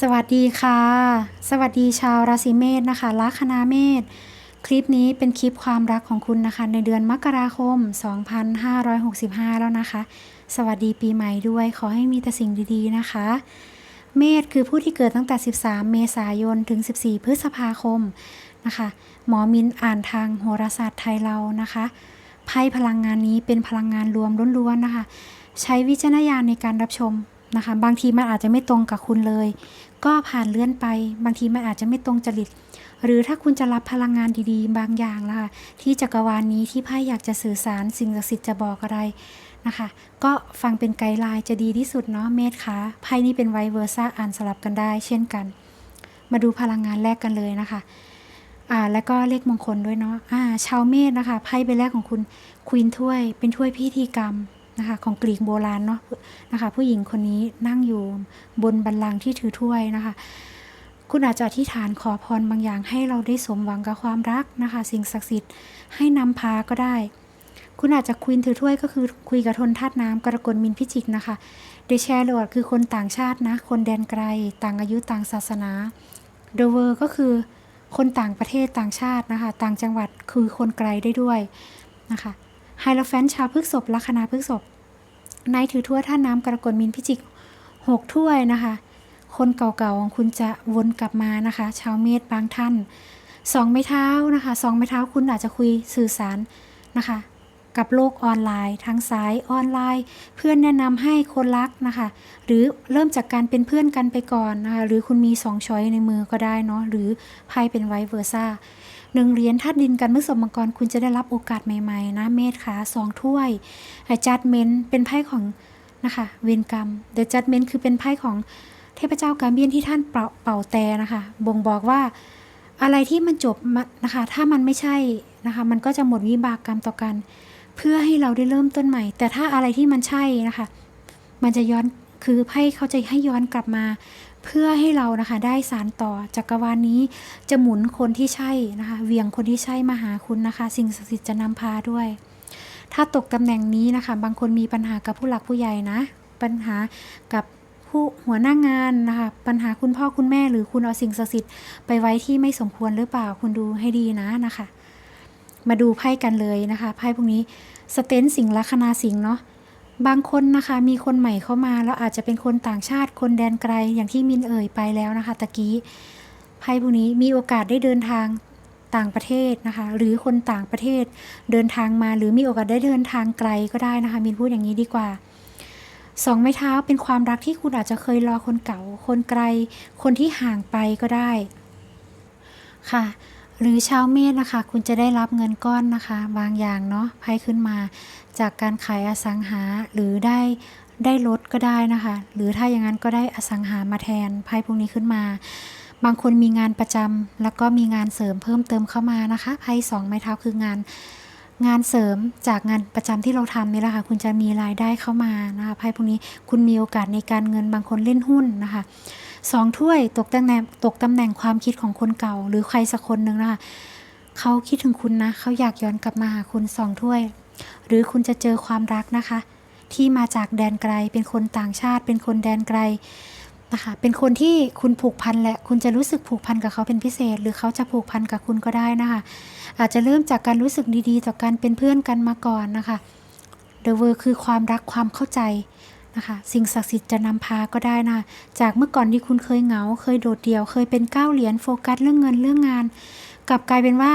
สวัสดีค่ะ สวัสดีชาวราศีเมษนะคะลัคนาเมษคลิปนี้เป็นคลิปความรักของคุณนะคะ ในเดือนมกราคม 2565 แล้วนะคะ สวัสดีปีใหม่ด้วยขอให้มีแต่สิ่งดีๆนะคะ เมษคือผู้ที่เกิดตั้งแต่ 13 เมษายนถึง 14 พฤษภาคมนะคะ หมอมินอ่านทางโหราศาสตร์ไทยเรานะคะไพ่พลังงานนี้เป็นพลังงานรวมล้วนๆนะคะ ใช้วิจารณญาณในการรับชม นะคะ บางทีมันอาจจะไม่ตรงกับคุณเลย ก็ผ่านเลื่อนไป บางทีมันอาจจะไม่ตรงจริต หรือถ้าคุณจะรับพลังงานดีๆ บางอย่างล่ะที่จักรวาลนนี้ที่ไพ่อยากจะสื่อสารสิ่งศักดิ์สิทธิ์จะบอกอะไรนะคะ ก็ฟังเป็นไกด์ไลน์จะดีที่สุดเนาะเมธคะไพ่นี่เป็นไวเวอร์ซ่าอ่านสลับกันได้ เช่นกัน มาดูพลังงานแรกกันเลยนะคะอ่าแล้วก็เลขมงคลด้วยเนาะอ่าชาวเมษนะคะไพ่ใบแรกของคุณควีนถ้วย เป็นถ้วยพิธีกรรม นะคะของกรีกโบราณเนาะนะคะผู้หญิงคนนี้นั่งอยู่บนบัลลังที่ถือถ้วยนะคะ คุณอาจจะอธิษฐานขอพรบางอย่างให้เราได้สมหวังกับความรักนะคะ สิ่งศักดิ์สิทธิ์ให้นำพาก็ได้ คุณอาจจะควีนถือถ้วยก็คือคุยกับทนธาตุน้ำกรกฎมินพิจิกนะคะเดแชร์โหลดคือคนต่างชาตินะคนแดนไกล ต่างอายุต่างศาสนาเดเวอร์ก็คือคนต่างประเทศต่างชาตินะคะ ต่างจังหวัดคือคนไกลได้ด้วยนะคะ ไฮโลแฟนชาวพฤกษบลัคนาพฤกษบนายถือถ้วยท่าน้ำกรกฎมินพิจิกหกถ้วยนะคะ คนเก่าๆของคุณจะวนกลับมานะคะ ชาวเมษบางท่านสองไม้เท้านะคะสองไม้เท้าคุณอาจจะคุยสื่อสารนะคะ กับโลกออนไลน์ทางสายออนไลน์ เพื่อนแนะนำให้คนรักนะคะ หรือเริ่มจากการเป็นเพื่อนกันไปก่อนนะคะหรือคุณมีสองช้อยในมือก็ได้เนาะหรือไพ่เป็นไวเวอร์ซ่า หนึ่งเหรียญธาตุดินกันเมื่อสมมังกรคุณจะได้รับโอกาสใหม่ๆ นะเมธค่ะสองถ้วยจัดเมนเป็นไพ่ของนะคะเวรกรรมเดอะจัดเมนคือเป็นไพ่ของเทพเจ้ากาเบียนที่ท่านเป่าเป่าแต่นะคะ บ่งบอกว่าอะไรที่มันจบนะคะ ถ้ามันไม่ใช่นะคะ มันก็จะหมดวิบากกรรมต่อกัน เพื่อให้เราได้เริ่มต้นใหม่ แต่ถ้าอะไรที่มันใช่นะคะ มันจะย้อนคือไพ่เขาจะให้ย้อนกลับมา เพื่อให้เรานะคะได้สารต่อจักรวาลนนี้จะหมุนคนที่ใช่นะคะเวียงคนที่ใช่มาหาคุณนะคะ สิ่งศักดิ์สิทธิ์จะนำพาด้วย ถ้าตกตำแหน่งนี้นะคะ บางคนมีปัญหากับผู้หลักผู้ใหญ่นะ ปัญหากับผู้หัวหน้างานนะคะปัญหาคุณพ่อคุณแม่หรือคุณเอาสิ่งศักดิ์สิทธิ์ไปไว้ที่ไม่สมควรหรือเปล่าคุณดูให้ดีนะนะคะ มาดูไพ่กันเลยนะคะไพ่พวกนี้สเตนสิงลัคนาสิงเนาะ บางคนนะคะมีคนใหม่เข้ามาแล้วอาจจะเป็นคนต่างชาติคนแดนไกลอย่างที่มินเอ่ยไปแล้วนะคะตะกี้ไพ่พวกนี้มีโอกาสได้เดินทางต่างประเทศนะคะ หรือคนต่างประเทศเดินทางมา หรือมีโอกาสได้เดินทางไกลก็ได้นะคะ มินพูดอย่างนี้ดีกว่าสองไม้เท้าเป็นความรักที่คุณอาจจะเคยรอคนเก่า คนไกล คนที่ห่างไปก็ได้ ค่ะ หรือชาวเมษนะคะ คุณจะได้รับเงินก้อนนะคะ บางอย่างเนาะไพ่ขึ้นมา จากการขายอสังหาหรือได้ได้รถก็ได้นะคะ หรือถ้าอย่างนั้นก็ได้อสังหามาแทนไพ่พวกนี้ขึ้นมา บางคนมีงานประจำแล้วก็มีงานเสริมเพิ่มเติมเข้ามานะคะไพ่สองไม้เท้าคืองานงานเสริมจากงานประจำที่เราทำนี่แหละค่ะ คุณจะมีรายได้เข้ามานะคะไพ่พวกนี้คุณมีโอกาสในการเงินบางคนเล่นหุ้นนะคะ สองถ้วยตกตำแหน่งตกตำแหน่งความคิดของคนเก่า หรือใครสักคนหนึ่งนะคะเขาคิดถึงคุณนะเขาอยากย้อนกลับมาหาคุณสองถ้วย หรือคุณจะเจอความรักนะคะ ที่มาจากแดนไกล เป็นคนต่างชาติ เป็นคนแดนไกลนะคะเป็นคนที่คุณผูกพันแหละคุณจะรู้สึกผูกพันกับเขาเป็นพิเศษ หรือเขาจะผูกพันกับคุณก็ได้นะคะ อาจจะเริ่มจากการรู้สึกดีๆ ต่อการเป็นเพื่อนกันมาก่อนนะคะ The w o r คือความรักความเข้าใจ นะคะสิ่งศักดิ์สิทธิ์จะนำพาก็ได้นะ จากเมื่อก่อนที่คุณเคยเหงา เคยโดดเดี่ยว เคยเป็นก้าวเหรียญโฟกัสเรื่องเงินเรื่องงาน กลับกลายเป็นว่า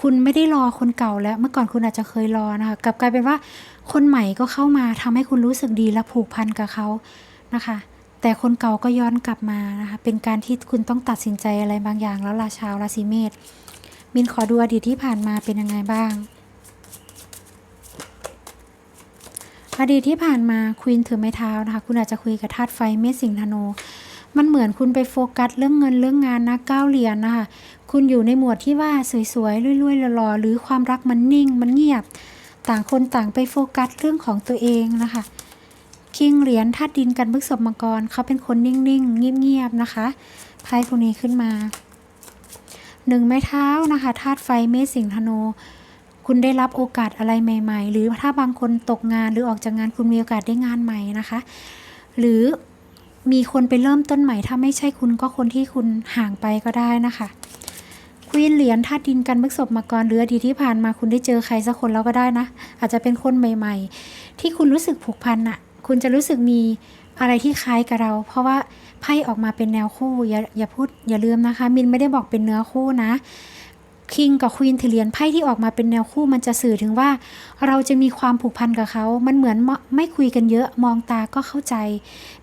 คุณไม่ได้รอคนเก่าแล้ว เมื่อก่อนคุณอาจจะเคยรอนะคะกลับกลายเป็นว่าคนใหม่ก็เข้ามาทำให้คุณรู้สึกดีและผูกพันกับเขานะคะ แต่คนเก่าก็ย้อนกลับมานะคะ เป็นการที่คุณต้องตัดสินใจอะไรบางอย่างแล้วราชาวราศีเมษมินขอดูอดีตที่ผ่านมาเป็นยังไงบ้าง อดีตที่ผ่านมาควีนถือไม้เท้านะคะ คุณอาจจะคุยกับธาตุไฟเมษสิงธนูมันเหมือนคุณไปโฟกัสเรื่องเงินเรื่องงานนะก้าวเหรียญนะคะ คุณอยู่ในหมวดที่ว่าสวยๆรวยๆหล่อๆหรือความรักมันนิ่ง มันเงียบ ต่างคนต่างไปโฟกัสเรื่องของตัวเองนะคะ คิงเหรียญธาตุดินกันพฤกษบมังกรเขาเป็นคนนิ่งๆ เงียบๆนะคะไพ่พวกนี้ขึ้นมาหนึ่งไม้เท้านะคะธาตุไฟเมษสิงธนู คุณได้รับโอกาสอะไรใหม่ ๆ หรือถ้าบางคนตกงานหรือออกจากงานคุณมีโอกาสได้งานใหม่นะคะ หรือมีคนไปเริ่มต้นใหม่ ถ้าไม่ใช่คุณก็คนที่คุณห่างไปก็ได้นะคะควีนเหรียญธาตุดินกันพฤกษบมาก่อนหรืออดีตที่ผ่านมาคุณได้เจอใครสักคนแล้วก็ได้นะ อาจจะเป็นคนใหม่ ๆ ที่คุณรู้สึกผูกพันอะคุณจะรู้สึกมีอะไรที่คล้ายกับเรา เพราะว่าไพ่ออกมาเป็นแนวคู่อย่าอย่าพูดอย่าลืมนะคะ มินไม่ได้บอกเป็นเนื้อคู่นะ คิงกับควีนเทเลียนไพ่ที่ออกมาเป็นแนวคู่มันจะสื่อถึงว่า เราจะมีความผูกพันกับเขา มันเหมือนไม่ไม่คุยกันเยอะมองตาก็เข้าใจ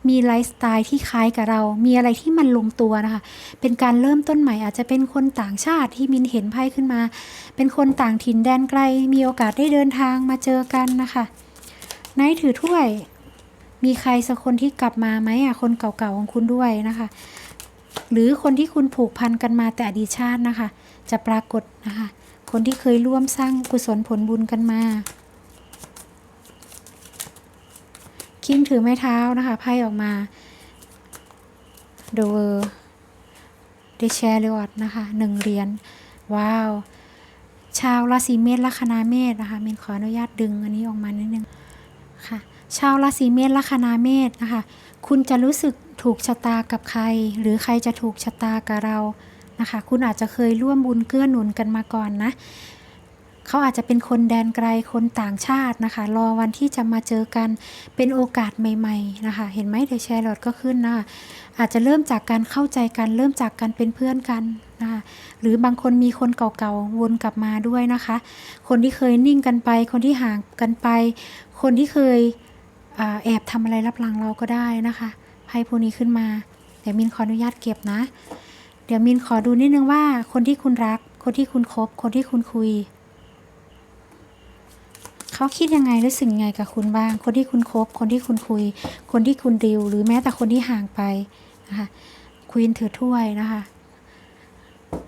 มีไลฟ์สไตล์ที่คล้ายกับเรา มีอะไรที่มันลงตัวนะคะ เป็นการเริ่มต้นใหม่อาจจะเป็นคนต่างชาติที่มินเห็นไพ่ขึ้นมา เป็นคนต่างถิ่นแดนไกล มีโอกาสได้เดินทางมาเจอกันนะคะไนท์ถือถ้วย มีใครสักคนที่กลับมาไหมอะคนเก่าๆของคุณด้วยนะคะ หรือคนที่คุณผูกพันกันมาแต่อดีตชาตินะคะ จะปรากฏนะคะคนที่เคยร่วมสร้างกุศลผลบุญกันมาคิงถือไม้เท้านะคะไพ่ออกมา The World The Chariot นะคะหนึ่งเหรียญว้าว ชาวราศีเมษลัคนาเมษนะคะมินขออนุญาตดึงอันนี้ออกมานิดนึงค่ะ ชาวราศีเมษลัคนาเมษนะคะ คุณจะรู้สึกถูกชะตากับใคร หรือใครจะถูกชะตากับเรา นะคะ คุณอาจจะเคยร่วมบุญเกื้อหนุนกันมาก่อนนะเขาอาจจะเป็นคนแดนไกลคนต่างชาตินะคะ รอวันที่จะมาเจอกันเป็นโอกาสใหม่ๆนะคะ เห็นไหมเดชแชร์ลอดก็ขึ้นนะคะอาจจะเริ่มจากการเข้าใจกัน เริ่มจากการเป็นเพื่อนกันนะคะหรือบางคนมีคนเก่าๆวนกลับมาด้วยนะคะ คนที่เคยนิ่งกันไป คนที่ห่างกันไป คนที่เคยอแอบทำอะไรรับหลังเราก็ได้นะคะไพ่พวกนี้ขึ้นมา เดี๋ยวมินขออนุญาตเก็บนะ ดี๋ยวมินขอดูนิดนึงว่าคนที่คุณรัก คนที่คุณคบ คนที่คุณคุย เขาคิดยังไงรู้สึกยังไงกับคุณบ้าง คนที่คุณคบ คนที่คุณคุย คนที่คุณดิว หรือแม้แต่คนที่ห่างไปนะคะควีนถือถ้วยนะคะ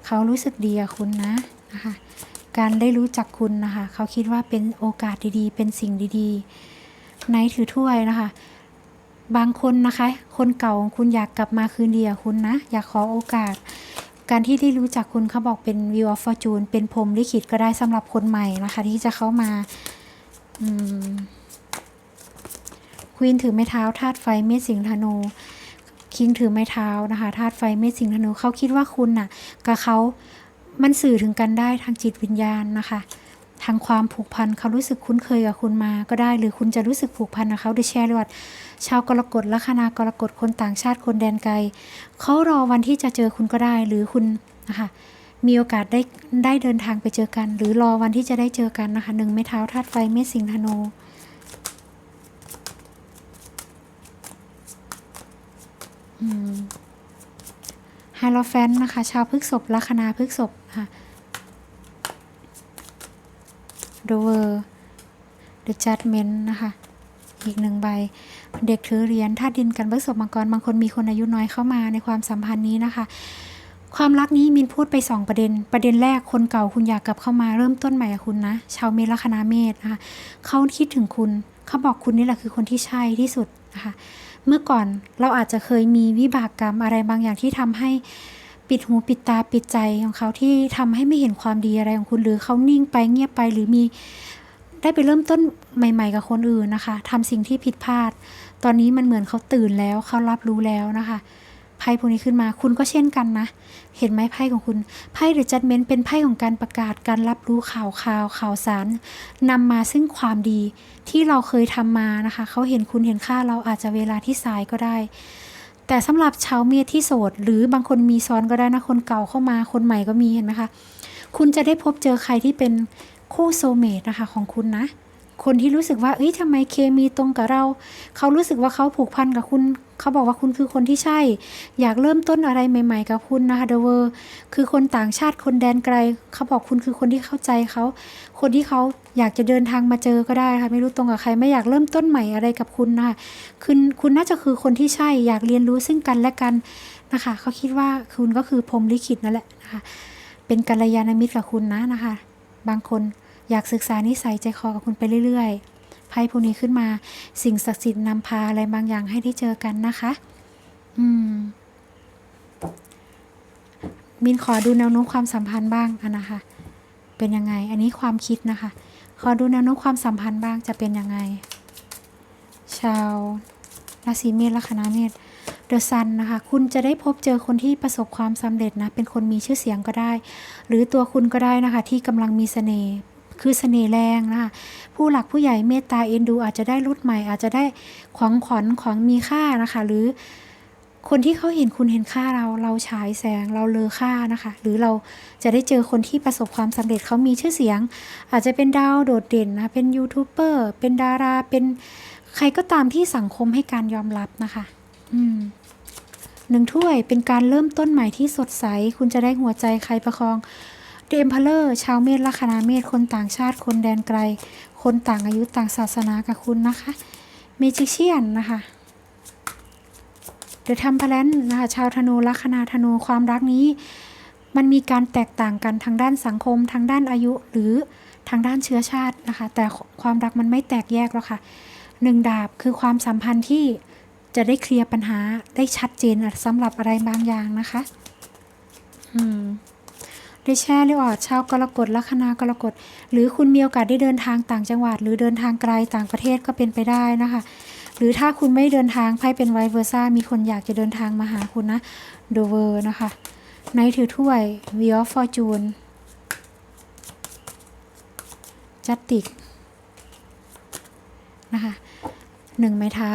เขารู้สึกดีกับคุณนะนะคะ การได้รู้จักคุณนะคะ เขาคิดว่าเป็นโอกาสดีๆ เป็นสิ่งดีๆ ไนถือถ้วยนะคะ บางคนนะคะ คนเก่าของคุณอยากกลับมาคืนดีกับคุณนะ อยากขอโอกาส การที่ได้รู้จักคุณเขาบอกเป็น view of fortune เป็นพรมลิขิตก็ได้สำหรับคนใหม่นะคะ ที่จะเข้ามาควีนถือไม้เท้าธาตุไฟเมษสิงธนูคิงถือไม้เท้านะคะธาตุไฟเมษสิงธนูเขาคิดว่าคุณน่ะกับเขามันสื่อถึงกันได้ทางจิตวิญญาณนะคะ ทางความผูกพันเขารู้สึกคุ้นเคยกับคุณมาก็ได้ หรือคุณจะรู้สึกผูกพันกับเขาด้วยแชร์ว่าชาวกรกฎลัคนากรกฎคนต่างชาติคนแดนไกลเขารอวันที่จะเจอคุณก็ได้หรือคุณนะคะมีโอกาสได้ได้เดินทางไปเจอกัน หรือรอวันที่จะได้เจอกันนะคะหนึ่งไม้เท้าธาตุไฟเมษสิงห์ธนูไฮโลแฟนนะคะ ชาวพฤกษบลัคนาพฤกษบค่ะ Dover The Judgment นะคะ อีกหนึ่งใบ เด็กถือเหรียญธาตุดินกันพฤกษบมังกรบางคนมีคนอายุน้อยเข้ามาในความสัมพันธ์นี้นะคะ ความรักนี้มินพูดไป 2 ประเด็น ประเด็นแรกคนเก่าคุณอยากกลับเข้ามาเริ่มต้นใหม่กับคุณนะ ชาวเมลัคนาเมษนะคะเขาคิดถึงคุณเขาบอกคุณนี่แหละคือคนที่ใช่ที่สุดนะคะเมื่อก่อนเราอาจจะเคยมีวิบากกรรมอะไรบางอย่างที่ทำให้ ปิดหูปิดตาปิดใจของเขาที่ทำให้ไม่เห็นความดีอะไรของคุณ หรือเขานิ่งไปเงียบไปหรือมีได้ไปเริ่มต้นใหม่ ๆ กับคนอื่นนะคะทำสิ่งที่ผิดพลาด ตอนนี้มันเหมือนเขาตื่นแล้วเขารับรู้แล้วนะคะไพ่พวกนี้ขึ้นมาคุณก็เช่นกันนะ เห็นไหมไพ่ของคุณไพ่หรือจัดเมนเป็นไพ่ของการประกาศการรับรู้ข่าวข่าวข่าวสารนำมาซึ่งความดีที่เราเคยทำมานะคะเขาเห็นคุณเห็นค่าเราอาจจะเวลาที่สายก็ได้ แต่สำหรับชาวเมียที่โสด หรือบางคนมีซ้อนก็ได้นะคนเก่าเข้ามาคนใหม่ก็มีเห็นไหมคะ คุณจะได้พบเจอใครที่เป็นคู่โซเมตนะคะของคุณนะ คนที่รู้สึกว่า เอ้ยทำไมเคมีตรงกับเรา เขารู้สึกว่าเขาผูกพันกับคุณ เขาบอกว่าคุณคือคนที่ใช่ อยากเริ่มต้นอะไรใหม่ ๆ กับคุณนะคะเดเวอร์ คือคนต่างชาติคนแดนไกล เขาบอกคุณคือคนที่เข้าใจเขา คนที่เขาอยากจะเดินทางมาเจอก็ได้ค่ะ ไม่รู้ตรงกับใคร ไม่อยากเริ่มต้นใหม่อะไรกับคุณนะคะคุณคุณน่าจะคือคนที่ใช่ อยากเรียนรู้ซึ่งกันและกันนะคะ เขาคิดว่าคุณก็คือพรมลิขิตนั่นแหละนะคะ เป็นกัลยาณมิตรกับคุณนะนะคะ บางคน อยากศึกษานิสัยใจคอกับคุณไปเรื่อยๆไพ่พวกนี้ขึ้นมา สิ่งศักดิ์สิทธิ์นำพาอะไรบางอย่างให้ได้เจอกันนะคะ อืมมินขอดูแนวโน้มความสัมพันธ์บ้างนะคะ เป็นยังไง อันนี้ความคิดนะคะ ขอดูแนวโน้มความสัมพันธ์บ้างจะเป็นยังไง ชาวราศีเมษลัคนาเมษ The Sun นะคะ คุณจะได้พบเจอคนที่ประสบความสำเร็จนะ เป็นคนมีชื่อเสียงก็ได้ หรือตัวคุณก็ได้นะคะ ที่กำลังมีเสน่ห์ คือเสน่ห์แรงนะคะผู้หลักผู้ใหญ่เมตตาเอ็นดู อาจจะได้รุ่นใหม่ อาจจะได้ของขวัญของมีค่านะคะ หรือคนที่เขาเห็นคุณเห็นค่าเราเราฉายแสงเราเลอค่านะคะ หรือเราจะได้เจอคนที่ประสบความสำเร็จเขามีชื่อเสียง อาจจะเป็นดาวโดดเด่นนะเป็นยูทูบเบอร์เป็นดาราเป็นใครก็ตามที่สังคมให้การยอมรับนะคะ อืมหนึ่งถ้วยเป็นการเริ่มต้นใหม่ที่สดใส คุณจะได้หัวใจใครประคอง เดมพลเลอร์ ชาวเมษลัคนาเมษคนต่างชาติคนแดนไกล คนต่างอายุต่างศาสนากับคุณนะคะเมจิเชียนนะคะเดอะทัมพลนนะคะชาวธนูลัคนาธนูความรักนี้ มันมีการแตกต่างกันทางด้านสังคม ทางด้านอายุหรือทางด้านเชื้อชาตินะคะ แต่ความรักมันไม่แตกแยกแล้วค่ะหนึ่งดาบคือความสัมพันธ์ที่จะได้เคลียร์ปัญหาได้ชัดเจนสำหรับอะไรบางอย่างนะคะ อืม ได้แช่หรือออดชาวกรกฎลัคนากรกฎหรือคุณมีโอกาสได้เดินทางต่างจังหวัด หรือเดินทางไกลต่างประเทศก็เป็นไปได้นะคะ หรือถ้าคุณไม่เดินทางไพ่เป็นไวเวอร์ซ่ามีคนอยากจะเดินทางมาหาคุณนะโดเวอร์นะคะในถือถ้วยวีออฟฟอร์จูนจัตติกนะคะหนึ่งไม้เท้า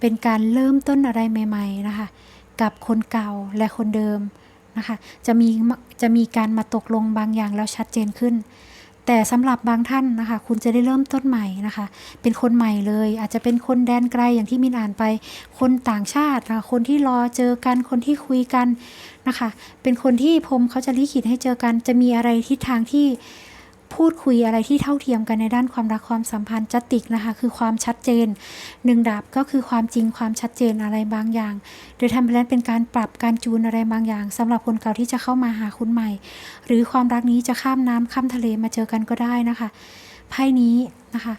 เป็นการเริ่มต้นอะไรใหม่ ๆ นะคะ กับคนเก่าและคนเดิม นะคะ จะมีจะมีการมาตกลงบางอย่างแล้วชัดเจนขึ้น แต่สำหรับบางท่านนะคะ คุณจะได้เริ่มต้นใหม่นะคะ เป็นคนใหม่เลย อาจจะเป็นคนแดนไกลอย่างที่มินอ่านไป คนต่างชาติคนที่รอเจอกันคนที่คุยกันนะคะ เป็นคนที่พรมเขาจะลิขิตให้เจอกัน จะมีอะไรทิศทางที่ พูดคุยอะไรที่เท่าเทียมกันในด้านความรักความสัมพันธ์จัตติกนะคะคือความชัดเจนหนึ่งดาบก็คือความจริงความชัดเจนอะไรบางอย่างโดยทำไปแล้วเป็นการปรับการจูนอะไรบางอย่างสำหรับคนเก่าที่จะเข้ามาหาคุณใหม่ หรือความรักนี้จะข้ามน้ำข้ามทะเลมาเจอกันก็ได้นะคะไพ่นี้นะคะ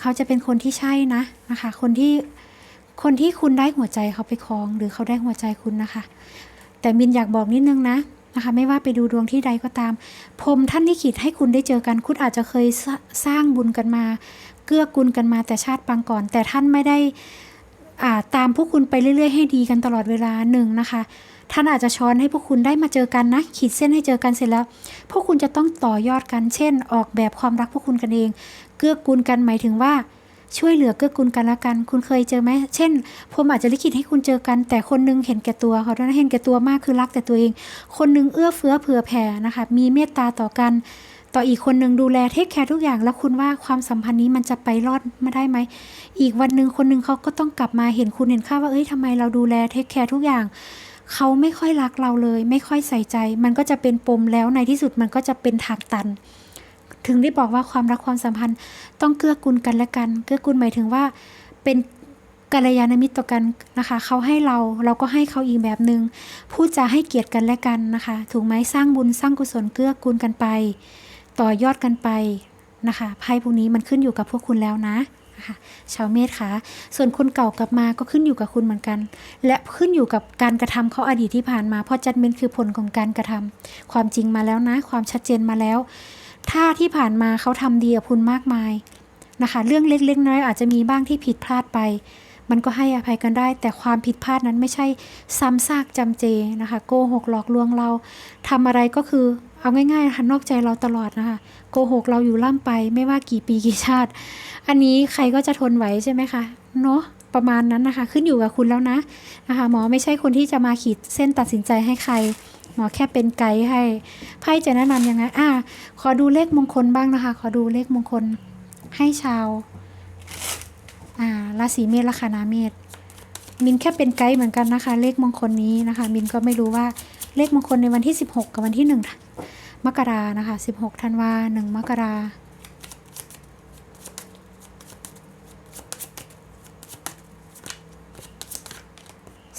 เขาจะเป็นคนที่ใช่นะนะคะคนที่คนที่คุณได้หัวใจเขาไปครอง หรือเขาได้หัวใจคุณนะคะ แต่มินอยากบอกนิดนึงนะ นะคะไม่ว่าไปดูดวงที่ใดก็ตามพรมท่านลิขิตให้คุณได้เจอกัน คุณอาจจะเคยสสร้างบุญกันมา เกื้อกูลกันมาแต่ชาติปางก่อน แต่ท่านไม่ได้อ่าตามพวกคุณไปเรื่อย ๆ ให้ดีกันตลอดเวลาหนึ่งนะคะ ท่านอาจจะช้อนให้พวกคุณได้มาเจอกันนะ ขีดเส้นให้เจอกันเสร็จแล้ว พวกคุณจะต้องต่อยอดกัน เช่น ออกแบบความรักพวกคุณกันเอง เกื้อกูลกันหมายถึงว่า ช่วยเหลือเกื้อกูลกันละกัน คุณเคยเจอไหมเช่นผมอาจจะลิขิตให้คุณเจอกัน แต่คนนึงเห็นแก่ตัวเขาด้วยนเห็นแก่ตัวมากคือรักแต่ตัวเอง คนนึงเอื้อเฟื้อเผื่อแผ่นะคะ มีเมตตาต่อกัน ต่ออีกคนนึงดูแลเทคแคร์ทุกอย่าง แล้วคุณว่าความสัมพันธ์นี้มันจะไปรอดมาได้ไหม อีกวันหนึ่งคนหนึ่งเขาก็ต้องกลับมาเห็นคุณเห็นค่าว่าเอ้ยทำไมเราดูแลเทคแคร์ทุกอย่างเขาไม่ค่อยรักเราเลย ไม่ค่อยใส่ใจ มันก็จะเป็นปมแล้วในที่สุดมันก็จะเป็นทางตัน ถึงได้บอกว่าความรักความสัมพันธ์ต้องเกื้อกูลกันและกัน เกื้อกูลหมายถึงว่าเป็นกัลยาณมิตรต่อกันนะคะ เขาให้เราเราก็ให้เขาอีกแบบหนึง่งพูดจาให้เกียรติกันและกันนะคะ ถูกไหมสร้างบุญสร้างกุศลเกื้อกูลกันไป ต่อยอดกันไปนะคะไพ่พวกนี้มันขึ้นอยู่กับพวกคุณแล้วนะนะคะชาวเมษค่ะส่วนคนเก่ากลับมาก็ขึ้นอยู่กับคุณเหมือนกัน และขึ้นอยู่กับการกระทำเขาอดีตที่ผ่านมาเพราะจัดเมนคือผลของการกระทำความจริงมาแล้วนะ ความชัดเจนมาแล้ว ถ้าที่ผ่านมาเขาทำดีกับคุณมากมายนะคะ เรื่องเล็กๆน้อยอาจจะมีบ้างที่ผิดพลาดไป มันก็ให้อภัยกันได้ แต่ความผิดพลาดนั้นไม่ใช่ซ้ำซากจำเจนะคะ โกหกหลอกลวงเราทำอะไรก็คือเอาง่ายๆนะคะนอกใจเราตลอดนะคะ โกหกเราอยู่ล่ำไป ไม่ว่ากี่ปีกี่ชาติ อันนี้ใครก็จะทนไหวใช่ไหมคะเนาะประมาณนั้นนะคะ ขึ้นอยู่กับคุณแล้วนะนะคะหมอไม่ใช่คนที่จะมาขีดเส้นตัดสินใจให้ใคร หมอแค่เป็นไกด์ให้ไพ่จะแนะนำยังไงอ่าขอดูเลขมงคลบ้างนะคะ ขอดูเลขมงคลให้ชาวอ่าราศีเมษลัคนาเมษมินแค่เป็นไกด์เหมือนกันนะคะ เลขมงคลนี้นะคะ มินก็ไม่รู้ว่าเลขมงคลในวันที่ 16 กับวันที่1มกรานะคะ 16ธันวา1มกรา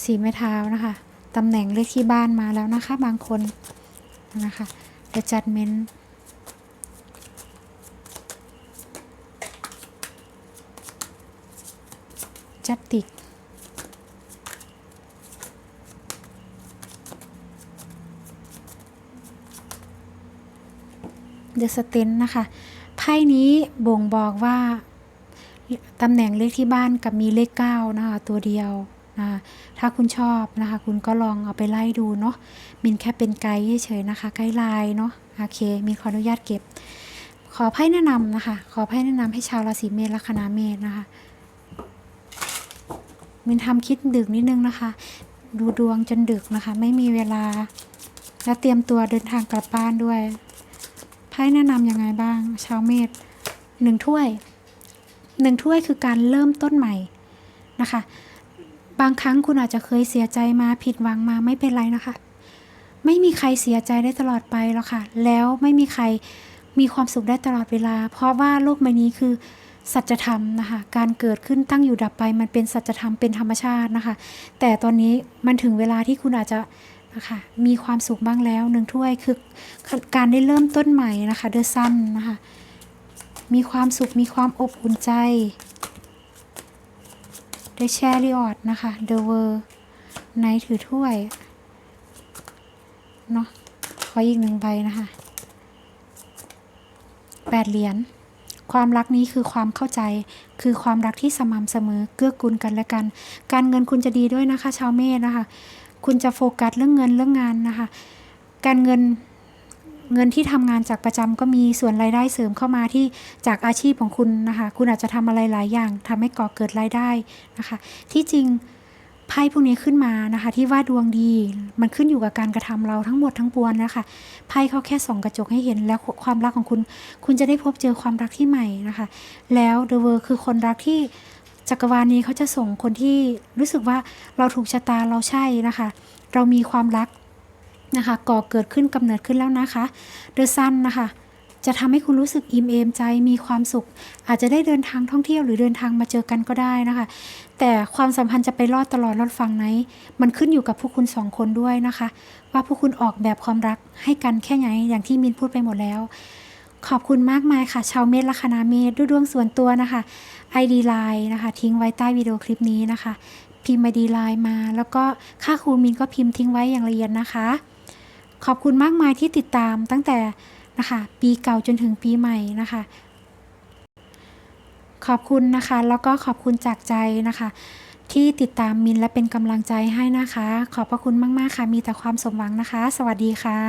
สีไม้เท้านะคะ ตำแหน่งเลขที่บ้านมาแล้วนะคะ บางคนนะคะ The Judgment จัตติกเดอะสเตนนะคะ ไพ่นี้บ่งบอกว่า ตำแหน่งเลขที่บ้านกับมีเลข 9 นะคะ ตัวเดียว ถ้าคุณชอบนะคะ คุณก็ลองเอาไปไล่ดูเนาะมินแค่เป็นไกด์เฉยๆนะคะ ไกด์ไลน์เนาะโอเคมินขออนุญาตเก็บ ขอไพ่แนะนำนะคะ ขอไพ่แนะนำให้ชาวราศีเมษลัคนาเมษนะคะมินทำคิดดึกนิดนึงนะคะ ดูดวงจนดึกนะคะ ไม่มีเวลา แล้วเตรียมตัวเดินทางกลับบ้านด้วยไพ่แนะนำยังไงบ้าง ชาวเมษหนึ่งถ้วยหนึ่งถ้วยคือการเริ่มต้นใหม่นะคะ บางครั้งคุณอาจจะเคยเสียใจมาผิดหวังมาไม่เป็นไรนะคะ ไม่มีใครเสียใจได้ตลอดไปหรอกค่ะ แล้วไม่มีใครมีความสุขได้ตลอดเวลา เพราะว่าโลกใบนี้คือสัจธรรมนะคะ การเกิดขึ้นตั้งอยู่ดับไป มันเป็นสัจธรรมเป็นธรรมชาตินะคะ แต่ตอนนี้มันถึงเวลาที่คุณอาจจะนะคะมีความสุขบ้างแล้วหนึ่งถ้วยคือการได้เริ่มต้นใหม่นะคะเดอะซันนะคะมีความสุขมีความอบอุ่นใจ ได้แชริออดนะคะเดอะเวอร์ไนถือถ้วยเนาะขออีกหนึ่งใบนะคะแปดเหรียญความรักนี้คือความเข้าใจ คือความรักที่สม่ำเสมอ เกื้อกูลกันและกัน การเงินคุณจะดีด้วยนะคะ ชาวเมษนะคะ คุณจะโฟกัสเรื่องเงินเรื่องงานนะคะ การเงิน เงินที่ทำงานจากประจำก็มีส่วนรายได้เสริมเข้ามาที่จากอาชีพของคุณนะคะ คุณอาจจะทำอะไรหลายอย่างทำให้ก่อเกิดรายได้นะคะ ที่จริงไพ่พวกนี้ขึ้นมานะคะ ที่ว่าดวงดีมันขึ้นอยู่กับการกระทำเราทั้งหมดทั้งปวงนะคะไพ่เขาแค่ส่องกระจกให้เห็นแล้วความรักของคุณ คุณจะได้พบเจอความรักที่ใหม่นะคะ แล้วเดอะเวอร์คือคนรักที่จักรวาลนี้เขาจะส่งคนที่รู้สึกว่าเราถูกชะตาเราใช่นะคะ เรามีความรัก นะคะก่อเกิดขึ้นกำเนิดขึ้นแล้วนะคะเดอะซันนะคะจะทำให้คุณรู้สึกอิ่มเอมใจมีความสุข อาจจะได้เดินทางท่องเที่ยวหรือเดินทางมาเจอกันก็ได้นะคะ แต่ความสัมพันธ์จะไปรอดตลอดรอดฟังไหน มันขึ้นอยู่กับพวกคุณสองคนด้วยนะคะ ว่าพวกคุณออกแบบความรักให้กันแค่ไหนอย่างที่มินพูดไปหมดแล้ว ขอบคุณมากมายค่ะ ชาวเมษและคณะเมษด้วยดวงส่วนตัวนะคะ ID Line นะคะ ทิ้งไว้ใต้วิดีโอคลิปนี้นะคะ พิมพ์ ID Line มา แล้วก็ค่าครูมินก็พิมพ์ทิ้งไว้อย่างละเอียดนะคะ ขอบคุณมากมายที่ติดตามตั้งแต่นะคะปีเก่าจนถึงปีใหม่นะคะ ขอบคุณนะคะ แล้วก็ขอบคุณจากใจนะคะ ที่ติดตามมินและเป็นกำลังใจให้นะคะ ขอบพระคุณมาก ๆ ค่ะ มีแต่ความสมหวังนะคะ สวัสดีค่ะ